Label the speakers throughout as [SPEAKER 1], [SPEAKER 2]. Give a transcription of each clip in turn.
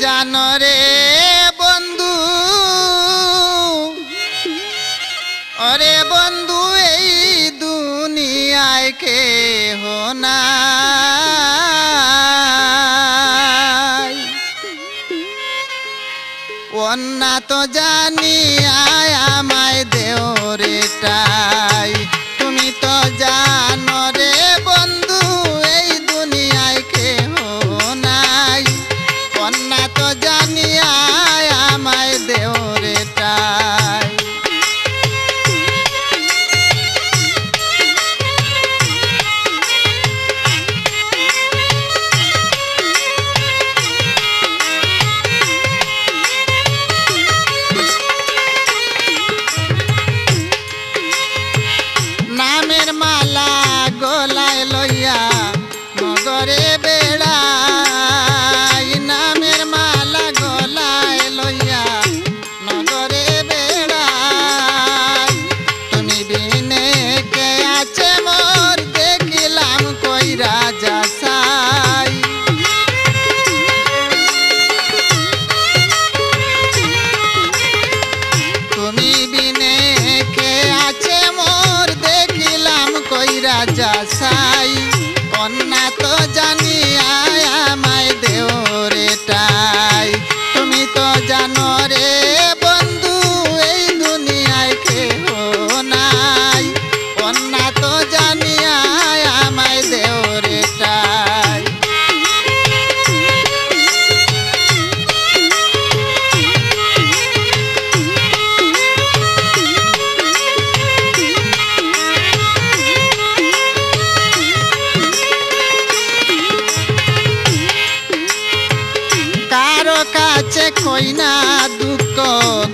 [SPEAKER 1] জানো রে বন্ধু। অরে বন্ধু এই দুনিয়ায় কে হোনা অন্যা তো জান রাজা সাই কন্যা তো জানি রে কইনা দুঃখ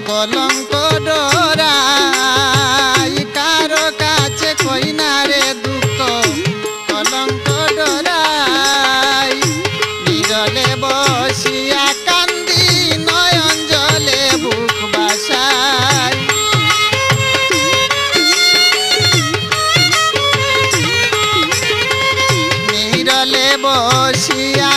[SPEAKER 1] কলঙ্ক ডরাই, কার কাছে কইনা দুঃখ কলঙ্ক ডরাই। নিরলে বসিয়া কান্দি, নয়ন জলে বাসায় নিরলে বসিয়া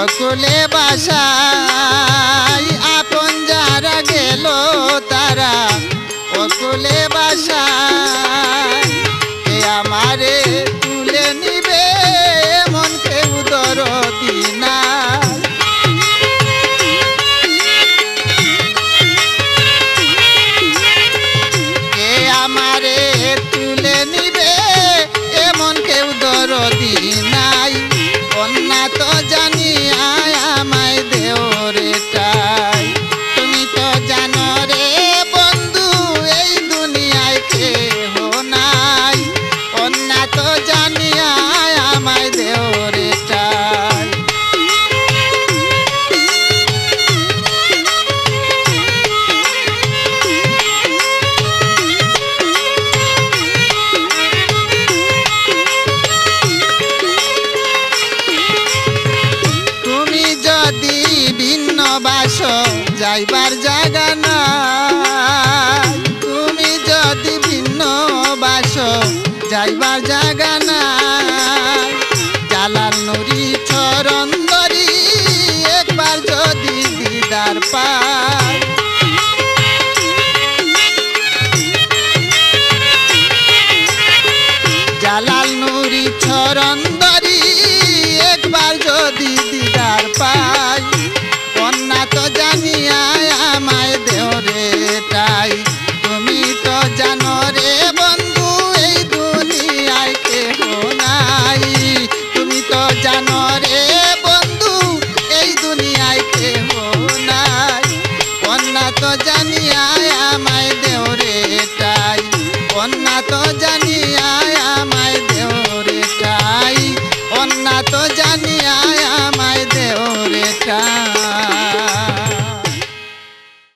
[SPEAKER 1] সকলে বাসায় আপন যারা গেল তারা সকলে বাসায়। আমারে তুলে নিবে মনকে কেউ পাশো যাইবার জায়গা